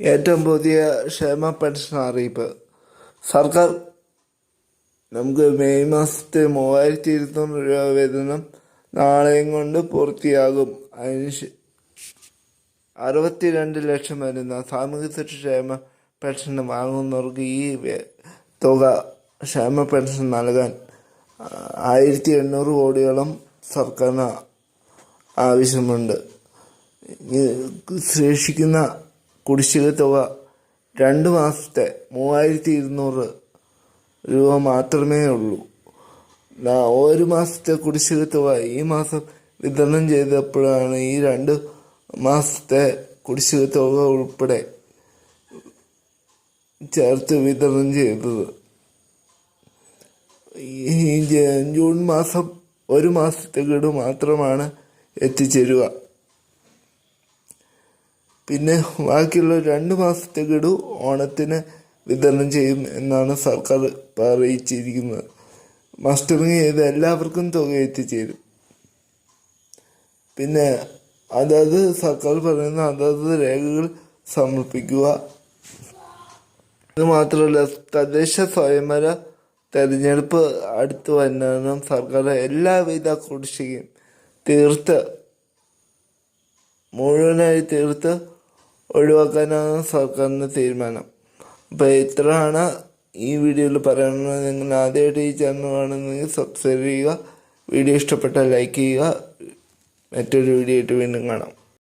ഏറ്റവും പുതിയ ക്ഷേമ പെൻഷൻ അറിയിപ്പ്. സർക്കാർ നമുക്ക് മെയ് മാസത്തെ മൂവായിരത്തി ഇരുന്നൂറ് രൂപ വേതനം നാളെയും കൊണ്ട് പൂർത്തിയാകും. അതിന് ശേ- അറുപത്തിരണ്ട് ലക്ഷം വരുന്ന സാമൂഹ്യ ക്ഷേമ പെൻഷൻ വാങ്ങുന്നവർക്ക് ഈ തുക ക്ഷേമ പെൻഷൻ നൽകാൻ ആയിരത്തി എണ്ണൂറ് കോടിയോളം സർക്കാരിന് ആവശ്യമുണ്ട്. ശേഷിക്കുന്ന കുടിശ്ശിക തുക രണ്ട് മാസത്തെ മൂവായിരത്തി ഇരുന്നൂറ് രൂപ മാത്രമേ ഉള്ളൂ. ഒരു മാസത്തെ കുടിശ്ശിക തുക ഈ മാസം വിതരണം ചെയ്തപ്പോഴാണ് ഈ രണ്ട് മാസത്തെ കുടിശ്ശിക തുക ഉൾപ്പെടെ ചേർത്ത് വിതരണം ചെയ്തത്. ഈ ജൂൺ മാസം ഒരു മാസത്തെ ഗഡു മാത്രമാണ് എത്തിച്ചേരുക. പിന്നെ ബാക്കിയുള്ള രണ്ട് മാസത്തെ ഗഡു ഓണത്തിന് വിതരണം ചെയ്യും എന്നാണ് സർക്കാർ അറിയിച്ചിരിക്കുന്നത് മസ്റ്ററിങ് ചെയ്ത് എല്ലാവർക്കും തുക എത്തിച്ചേരും പിന്നെ അതത് സർക്കാർ പറയുന്ന അതത് രേഖകൾ സമർപ്പിക്കുക. ഇത് മാത്രമല്ല തദ്ദേശ സ്വയംഭര തെരഞ്ഞെടുപ്പ് അടുത്ത് വന്നാലും സർക്കാർ എല്ലാവിധ കുടിശ്ശികയും തീർത്ത് മുഴുവനായി തീർത്ത് ഒഴിവാക്കാനാണ് സർക്കാരിന്റെ തീരുമാനം. അപ്പോൾ ഇത്രയാണ് ഈ വീഡിയോയിൽ പറയുന്നത്? നിങ്ങൾ ആദ്യമായിട്ട് ഈ ചാനൽ കാണുന്നെങ്കിൽ സബ്സ്ക്രൈബ് ചെയ്യുക. വീഡിയോ ഇഷ്ടപ്പെട്ടാൽ ലൈക്ക് ചെയ്യുക. മറ്റൊരു വീഡിയോ ആയിട്ട് വീണ്ടും കാണാം.